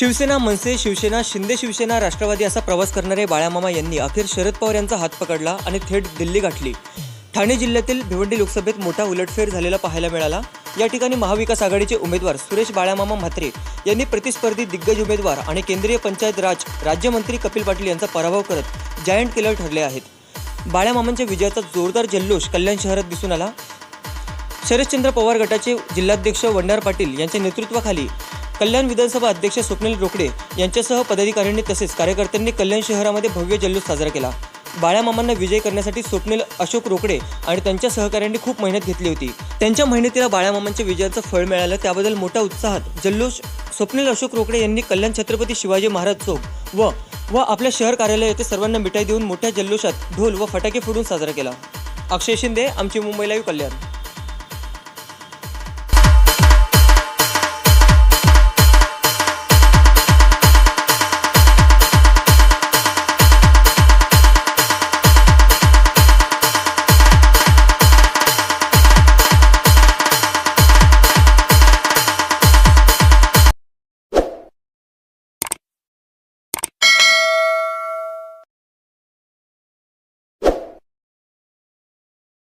शिवसेना मनसे शिवसेना शिंदे शिवसेना राष्ट्रवादी असा प्रवास करणारे बाळामामा यांनी अखेर शरद पवार यांचा हात पकडला आणि थेट दिल्ली गाठली. ठाणे जिल्ह्यातील भिवंडी लोकसभेत मोठा उलटफेर झालेला पाहायला मिळाला. या ठिकाणी महाविकास आघाडीचे उमेदवार सुरेश बाळामामा म्हात्रे यांनी प्रतिस्पर्धी दिग्गज उमेदवार आणि केंद्रीय पंचायत राज राज्यमंत्री कपिल पाटील यांचा पराभव करत जायंट किलर ठरले आहेत. बाळामामांच्या विजयाचा जोरदार जल्लोष कल्याण शहरात दिसून आला. शरदचंद्र पवार गटाचे जिल्हाध्यक्ष वंडार पाटील यांच्या नेतृत्वाखाली कल्याण विधानसभा अध्यक्ष स्वप्नील रोकडे यांच्यासह पदाधिकाऱ्यांनी तसेच कार्यकर्त्यांनी कल्याण शहरामध्ये भव्य जल्लोष साजरा केला. बाळ्यामामांना विजय करण्यासाठी स्वप्नील अशोक रोकडे आणि त्यांच्या सहकाऱ्यांनी खूप मेहनत घेतली होती. त्यांच्या मेहनतीला बाळ्यामामांच्या विजयाचं फळ मिळालं. त्याबद्दल मोठ्या उत्साहात जल्लोष स्वप्नील अशोक रोकडे यांनी कल्याण छत्रपती शिवाजी महाराज चौक व व आपल्या शहर कार्यालय येथे सर्वांना मिठाई देऊन मोठ्या जल्लोषात ढोल व फटाके फोडून साजरा केला. अक्षय शिंदे आमची मुंबई लाईव्ह कल्याण.